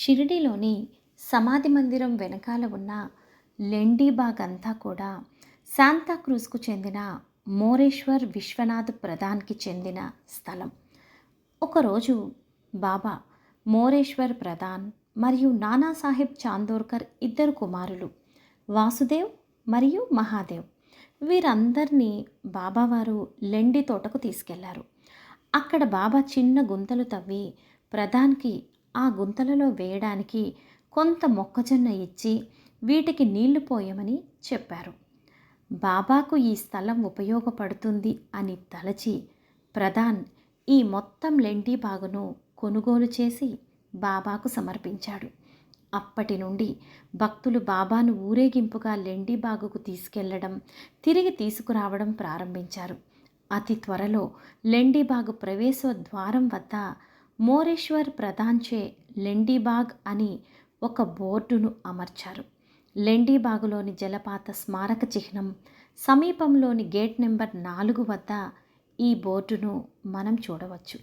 షిరిడీలోని సమాధి మందిరం వెనకాల ఉన్న లెండీబాగ్ అంతా కూడా శాంతాక్రూజ్కు చెందిన మోరేశ్వర్ విశ్వనాథ్ ప్రధాన్కి చెందిన స్థలం. ఒకరోజు బాబా మోరేశ్వర్ ప్రధాన్ మరియు నానాసాహెబ్ చాందోర్కర్ ఇద్దరు కుమారులు వాసుదేవ్ మరియు మహాదేవ్. వీరందరినీ బాబావారు లెండి తోటకు తీసుకెళ్ళారు. అక్కడ బాబా చిన్న గుంతలు తవ్వి ప్రధాన్కి ఆ గుంతలలో వేయడానికి కొంత మొక్కజొన్న ఇచ్చి వీటికి నీళ్ళు పోయమని చెప్పారు. బాబాకు ఈ స్థలం ఉపయోగపడుతుంది అని తలచి ప్రధాన్ ఈ మొత్తం లెండి బాగును కొనుగోలు చేసి బాబాకు సమర్పించాడు. అప్పటి నుండి భక్తులు బాబాను ఊరేగింపుగా లెండి బాగుకు తీసుకెళ్ళడం తిరిగి తీసుకురావడం ప్రారంభించారు. అతి త్వరలో లెండిబాగు ప్రవేశ ద్వారం వద్ద మోరేశ్వర్ ప్రధాన్చే లెండిబాగ్ అని ఒక బోర్డును అమర్చారు. లెండిబాగులోని జలపాత స్మారక చిహ్నం సమీపంలోని గేట్ నెంబర్ నాలుగు వద్ద ఈ బోర్డును మనం చూడవచ్చు.